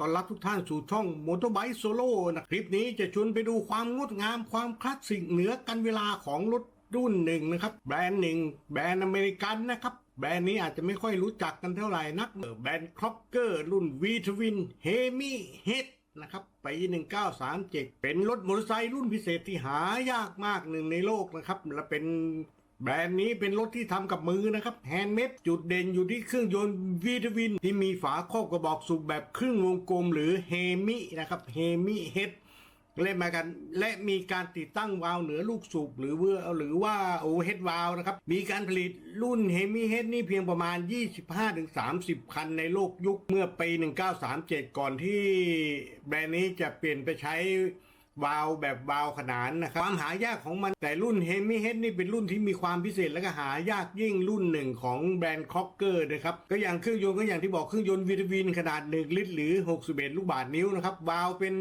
ตอนรับทุกท่านสู่ช่องมอเตอร์ไบค์โซโล่นะคลิปนี้จะชวนไปดูความงดงามความคลาสสิกเหนือกันเวลาของรถรุ่นหนึ่งนะครับ แบรนด์หนึ่งแบรนด์อเมริกันนะครับ แบรนด์นี้อาจจะไม่ค่อยรู้จักกันเท่าไหร่นักแบรนด์ครอปเกอร์รุ่นวีทวินเฮมี่เฮดนะครับปี1937 เป็นรถมอเตอร์ไซค์รุ่นพิเศษที่หายากมากหนึ่งในโลกนะครับ และเป็น แบรนด์นี้เป็นรถที่ทำกับมือนะครับแฮนด์เมดจุดเด่นอยู่ที่เครื่องยนต์วีทวิน ที่มีฝาครอบกระบอกสูบแบบครึ่งวงกลมหรือเฮมินะครับเฮมิเฮดเล่นมากันและมีการติดตั้งวาล์วเหนือลูกสูบหรือว่าหรือว่าโอเฮดวาล์วนะครับ มีการผลิตรุ่นเฮมิเฮดนี่เพียงประมาณ 25-30 คันในโลกยุคเมื่อปี 1937 ก่อนที่แบรนด์นี้จะเปลี่ยนไปใช้ วาลแบบวาลขนานนะครับความหายากของมันแต่รุ่นเฮมิเฮดนี่เป็นรุ่นที่มีความพิเศษและก็หายากยิ่งรุ่นหนึ่งของแบรนด์คอกเกอร์นะครับก็อย่างเครื่องยนต์ก็อย่างที่บอกเครื่องยนต์วีทวินขนาด 1 ลิตรหรือ 61 ลูกบาศก์นิ้วนะครับวาลเป็น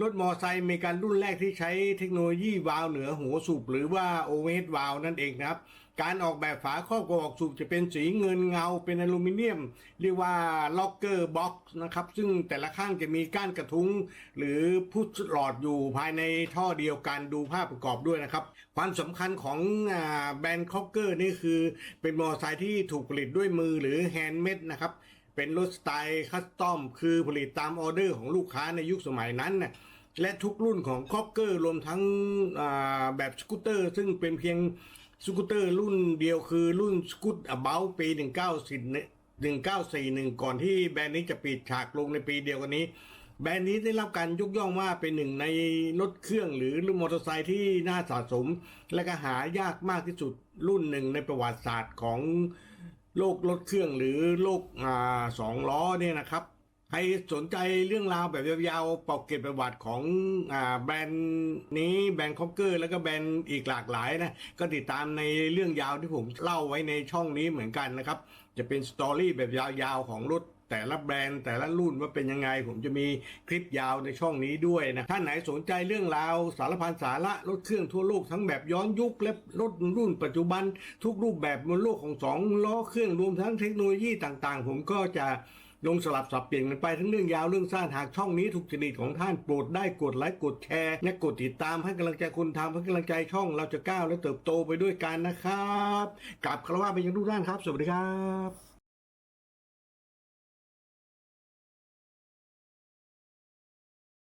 รถมอไซค์มริกันรุ่นแรกที่ใช้เทคโนโลยีวาล์วเหนือหัวสูบหรือว่าโอเวอร์เฮดวาล์วนั่นเองนะครับ การออกแบบฝาครอบกระบอกสูบจะเป็นสีเงินเงาเป็นอลูมิเนียม เรียกว่าล็อกเกอร์บ็อกซ์นะครับ ซึ่งแต่ละข้างจะมีก้านกระทุ้ง หรือพุทหลอดอยู่ภายในท่อเดียวกันดูภาพประกอบด้วยนะครับ ความสำคัญของอแบรนด์คอกเกอร์นี่คือเป็นมอไซค์ที่ถูกผลิตด้วยมือหรือแฮนด์เมดนะครับ เป็นรถสไตล์คัสตอม คือผลิตตามออเดอร์ของลูกค้าในยุคสมัยนั้นนะและทุกรุ่นของคอกเกอร์รวมทั้งแบบสกูตเตอร์ ซึ่งเป็นเพียงสกูตเตอร์รุ่นเดียวคือรุ่นสกูตอเบลปี1941 1941 ก่อนที่แบรนด์นี้จะปิดฉากลงในปีเดียวกันนี้ แบรนด์นี้ได้รับการยกย่องว่าเป็นหนึ่งในรถเครื่องหรือมอเตอร์ไซค์ที่น่าสะสม และก็หายากมากที่สุดรุ่นหนึ่งในประวัติศาสตร์ของ โลกรถเครื่องหรือโลกอ่าสองล้อเนี่ยนะครับ ใครสนใจเรื่องราวแบบยาวๆเป่าเก็บประวัติของอ่าแบรนด์นี้แบรนด์คอกเกอร์ แล้วก็แบรนด์อีกหลากหลายนะ ก็ติดตามในเรื่องยาวที่ผมเล่าไว้ในช่องนี้เหมือนกันนะครับ จะเป็นสตอรี่แบบยาวๆของรถ แต่ละแบรนด์แต่ละรุ่นว่าเป็นยังไง ผมจะมีคลิปยาวในช่องนี้ด้วยนะท่านไหนสนใจเรื่องราวสารพันสาระรถเครื่องทั่วโลกทั้งแบบย้อนยุคและรถรุ่นปัจจุบัน ทุกรูปแบบบนโลกของสองล้อเครื่องรวมทั้งเทคโนโลยีต่างๆ ผมก็จะลงสลับสับเปลี่ยนกันไปทั้งเรื่องยาวเรื่องสั้นหากช่องนี้ถูกจริตของท่านโปรดได้กดไลค์กดแชร์และกดติดตามให้กำลังใจคนทำให้กำลังใจช่องเราจะก้าวและเติบโตไปด้วยกันนะครับกลับคารวะไปยังทุกท่านครับ สวัสดีครับ